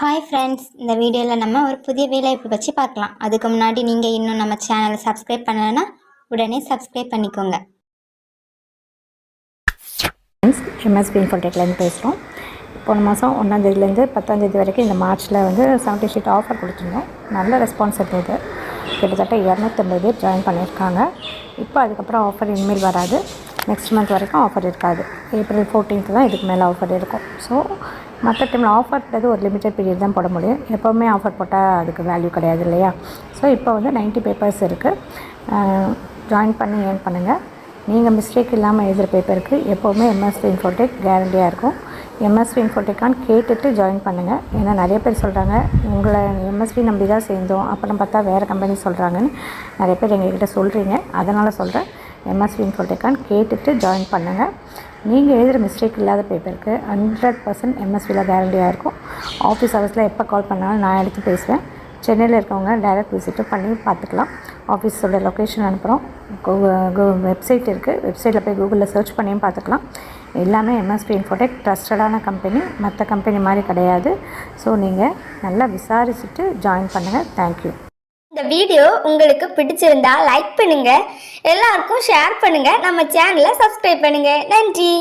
Hi friends இந்த வீடியோவில் நம்ம ஒரு புதிய வேலைவாய்ப்பு பற்றி பார்க்கலாம். அதுக்கு முன்னாடி நீங்கள் இன்னும் நம்ம சேனலை சப்ஸ்கிரைப் பண்ணலைன்னா உடனே சப்ஸ்கிரைப் பண்ணிக்கோங்க. ஃப்ரெண்ட்ஸ் எம்எஸ்பி இன்ஃபோடெக்லேருந்து பேசுகிறோம் போன மாதம் ஒன்றாந்தேதிலேருந்து பத்தாந்தேதி வரைக்கும் இந்த மார்ச்சில் வந்து செவன்ட்டி ஷீட் ஆஃபர் கொடுத்துருந்தோம். நல்ல ரெஸ்பான்ஸ் இருந்தது. கிட்டத்தட்ட இரநூத்தம்பது பேர் ஜாயின் பண்ணியிருக்காங்க. இப்போ அதுக்கப்புறம் ஆஃபர் இனிமேல் வராது. நெக்ஸ்ட் மந்த் வரைக்கும் ஆஃபர் இருக்காது. ஏப்ரல் ஃபோர்டீன்த்து தான் இதுக்கு மேலே ஆஃபர் இருக்கும். ஸோ மற்ற டைமில் ஆஃபர்ன்றது ஒரு லிமிட்டட் பீரியட் தான் போட முடியும். எப்போவுமே ஆஃபர் போட்டால் அதுக்கு வேல்யூ கிடையாது இல்லையா? ஸோ இப்போ வந்து 90 பேப்பர்ஸ் இருக்குது ஜாயின் பண்ணி ஏர்ன் பண்ணுங்கள் நீங்கள் மிஸ்டேக் இல்லாமல் எழுதுகிற பேப்பருக்கு எப்போவுமே எம்எஸ்வி இன்ஃபோடெக் கேரண்டியாக இருக்கும். எம்எஸ்வி இன்ஃபோடெக்கான்னு கேட்டுட்டு ஜாயின் பண்ணுங்கள் ஏன்னா நிறைய பேர் சொல்கிறாங்க உங்களை எம்எஸ்வி நம்பி தான் சேர்ந்தோம். அப்புறம் பார்த்தா வேறு கம்பெனி சொல்கிறாங்கன்னு நிறைய பேர் எங்கள்கிட்ட சொல்கிறீங்க அதனால் சொல்கிறேன் எம்எஸ்வி இன்ஃபோடெக்கான்னு கேட்டுட்டு ஜாயின் பண்ணுங்கள் நீங்கள் எழுதுகிற மிஸ்டேக் இல்லாத பேப்பருக்கு ஹண்ட்ரட் பர்சன்ட் எம்எஸ்வியில் கேரண்டியாக இருக்கும். ஆஃபீஸ் ஹவர்ஸில் எப்போ கால் பண்ணாலும் நான் எடுத்து பேசுவேன். சென்னையில் இருக்கவங்க டைரக்ட் விசிட்டும் பண்ணி பார்த்துக்கலாம். ஆஃபீஸோட லொக்கேஷன் அனுப்புகிறோம் வெப்சைட் இருக்குது வெப்சைட்டில் போய் கூகுளில் சர்ச் பண்ணியும் பார்த்துக்கலாம். எல்லாமே எம்எஸ்பி இன்ஃபோடெக் ட்ரஸ்டடான கம்பெனி மற்ற கம்பெனி மாதிரி கிடையாது. ஸோ நீங்கள் நல்லா விசாரிச்சுட்டு ஜாயின் பண்ணுங்கள் தேங்க்யூ இந்த வீடியோ உங்களுக்கு பிடிச்சிருந்தா லைக் பண்ணுங்க. எல்லாருக்கும் ஷேர் பண்ணுங்க. நம்ம சேனலை சப்ஸ்கிரைப் பண்ணுங்க. நன்றி.